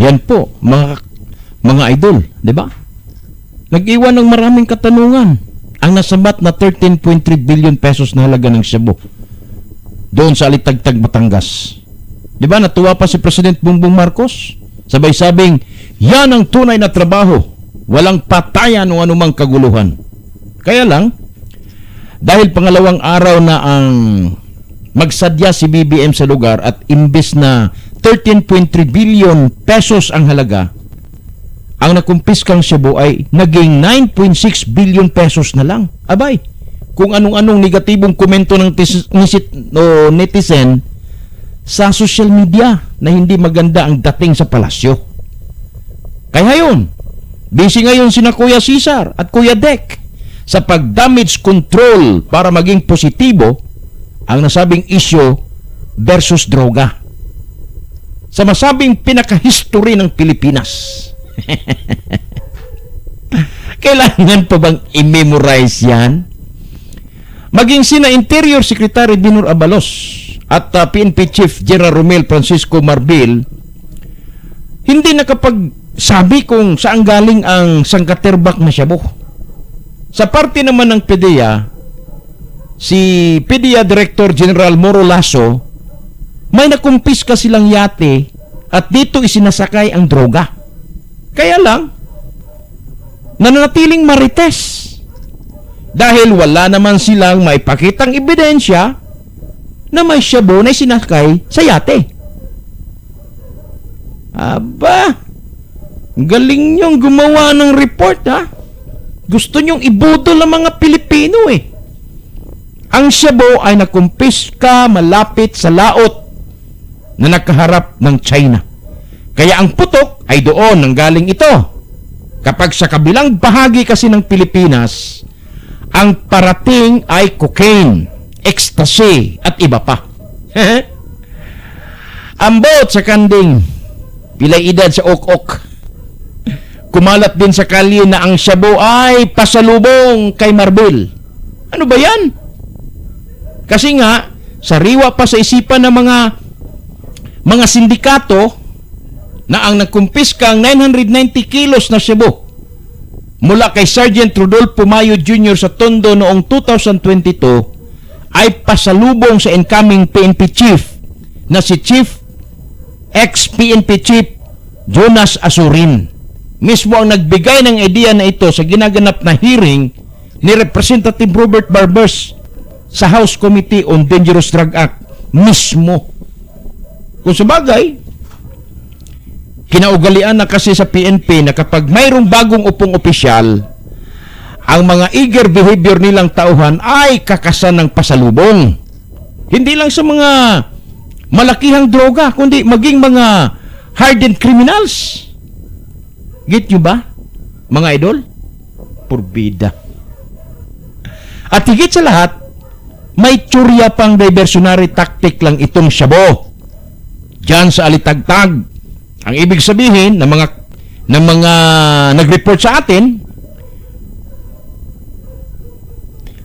Yan po, mga mga idol, di ba? Nag-iwan ng maraming katanungan ang nasabat na 13.3 billion pesos na halaga ng Cebu doon sa Alitagtag, Batangas. Di ba, natuwa pa si President Bongbong Marcos? Sabay sabing, yan ang tunay na trabaho. Walang patayan o anumang kaguluhan. Kaya lang, dahil pangalawang araw na ang magsadya si BBM sa lugar at imbes na 13.3 billion pesos ang halaga, ang nakumpiskang Cebu ay naging 9.6 billion pesos na lang. Abay, kung anong-anong negatibong komento ng tis- netizen sa social media na hindi maganda ang dating sa palasyo. Kaya yun, busy ngayon sina Kuya Cesar at Kuya Dek sa pag-damage control para maging positibo ang nasabing issue versus droga. Sa masabing pinaka-history ng Pilipinas. Kailangan pa bang i-memorize yan? Maging sina Interior Secretary Binur Abalos at uh, PNP Chief General Romel Francisco Marbil hindi nakapagsabi kung saan galing ang sangkaterbak na shabu. Sa parte naman ng PDEA, si PDEA Director General Moro Lasso, may nakumpiska silang yate at dito isinasakay ang droga. Kaya lang, nananatiling marites. Dahil wala naman silang maipakitang ebidensya na may shabu na sinakay sa yate. Aba, galing niyong gumawa ng report ha. Gusto niyong ibudol ang mga Pilipino eh. Ang shabu ay nakumpiska malapit sa laot na nakaharap ng China. Kaya ang putok ay doon nang galing ito. Kapag sa kabilang bahagi kasi ng Pilipinas, ang parating ay cocaine, ecstasy at iba pa. Ambot sa kanding, pilay edad sa ok-ok. Kumalat din sa kalye na ang shabu ay pasalubong kay Marbil. Ano ba yan? Kasi nga, sariwa pa sa isipan ng mga mga sindikato na ang nagkumpiska ang 990 kilos na shabu mula kay Sergeant Rodolfo Mayo Jr. sa Tondo noong 2022 ay pasalubong sa incoming PNP chief na si Chief ex-PNP Chief Jonas Asurin. Mismo ang nagbigay ng idea na ito sa ginaganap na hearing ni Representative Robert Barbers sa House Committee on Dangerous Drug Act mismo. Kung sa bagay, kinaugalian na kasi sa PNP na kapag mayroong bagong upong opisyal, ang mga eager behavior nilang tauhan ay kakasan ng pasalubong. Hindi lang sa mga malakihang droga, kundi maging mga hardened criminals. Get nyo ba, mga idol? Purbida. At higit sa lahat, may tsurya pang diversionary tactic lang itong syabo. Diyan sa alitagtag. Ang ibig sabihin ng mga ng mga nag-report sa atin,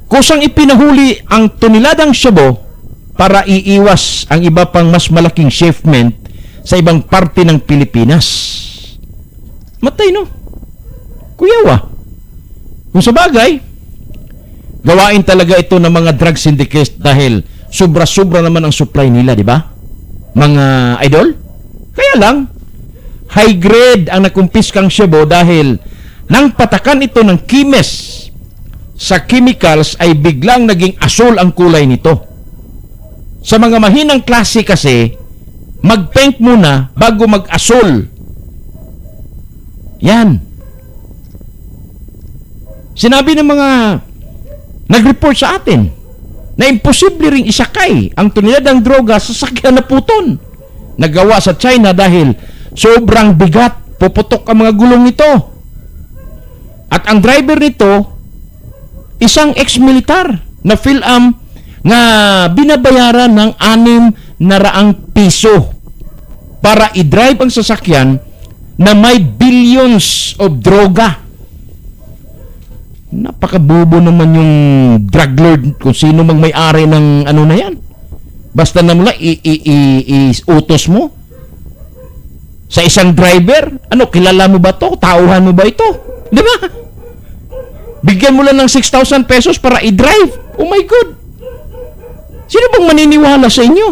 kusang ipinahuli ang toniladang syabo para iiwas ang iba pang mas malaking shipment sa ibang parte ng Pilipinas. Matay no? Kuyawa. Kung sa bagay, gawain talaga ito ng mga drug syndicate dahil sobra-sobra naman ang supply nila, di ba? Mga idol? Kaya lang, high grade ang nakumpiskang shabu dahil nang patakan ito ng kimes sa chemicals ay biglang naging asul ang kulay nito. Sa mga mahinang klase kasi, mag-paint muna bago mag-asul. Yan. Sinabi ng mga nag-report sa atin na imposible ring isakay ang tuniladang droga sa sakyan na puton. Nagawa sa China dahil sobrang bigat, puputok ang mga gulong nito. At ang driver nito, isang ex-militar na PhilAm nga binabayaran ng anim na raang piso para i-drive ang sasakyan na may billions of droga. Napakabobo naman yung drug lord kung sino mang may-ari ng ano na yan. Basta na mula i- i- i- i- utos mo. sa isang driver. Ano, kilala mo ba to? Tauhan mo ba ito? Di ba? Bigyan mo lang ng 6,000 pesos para i-drive. Oh my God! Sino bang maniniwala sa inyo?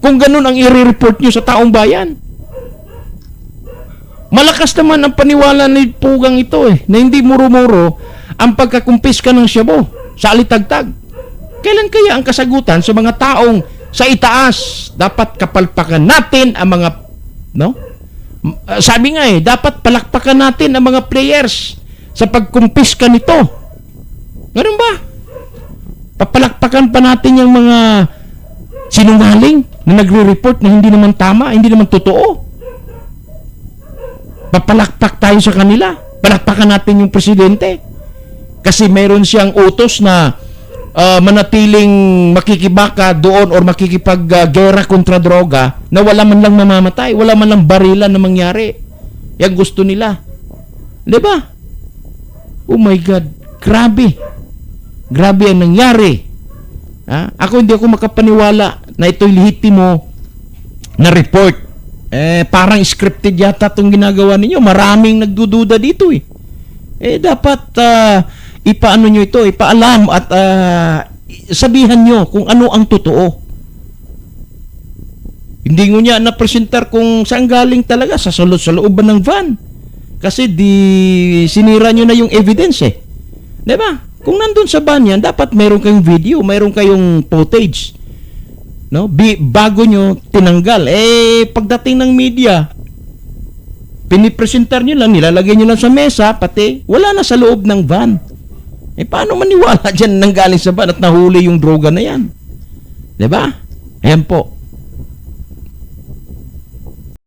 Kung ganun ang i-report nyo sa taong bayan. Malakas naman ang paniwala ni Pugang ito eh, na hindi muro-muro ang pagkakumpis ka ng shabu sa alitagtag. Kailan kaya ang kasagutan sa mga taong sa itaas? Dapat kapalpakan natin ang mga, no? Ah, Sabi nga eh, dapat palakpakan natin ang mga players sa pagkumpis ka nito. Ganun ba? Papalakpakan pa natin yung mga sinungaling na nagre-report na hindi naman tama, hindi naman totoo. Papalakpak tayo sa kanila. Palakpakan natin yung presidente. Kasi mayroon siyang utos na ah, manatiling makikibaka doon or makikipag-gera kontra droga na wala man lang mamamatay, wala man lang barilan na mangyari. Yan gusto nila. 'Di ba? Oh my God, grabe. Grabe ang nangyari. Ha? Ako hindi ako makapaniwala na ito'y lehitimo na report. Eh, parang scripted yata itong ginagawa ninyo. Maraming nagdududa dito eh. Eh, dapat ah, ipaano nyo ito, ipaalam at ah, sabihan nyo kung ano ang totoo. Hindi nyo niya napresentar kung saan galing talaga, sa, salo- sa loob ba ng van. Kasi di sinira nyo na yung evidence eh. ba? Kung nandun sa van yan, dapat mayroon kayong video, mayroon kayong footage. No? Bi- bago nyo tinanggal. Eh, pagdating ng media, pinipresentar nyo lang, nilalagay nyo lang sa mesa, pati wala na sa loob ng van. Eh, paano maniwala dyan nang galing sa van at nahuli yung droga na yan? ba? Ayan po.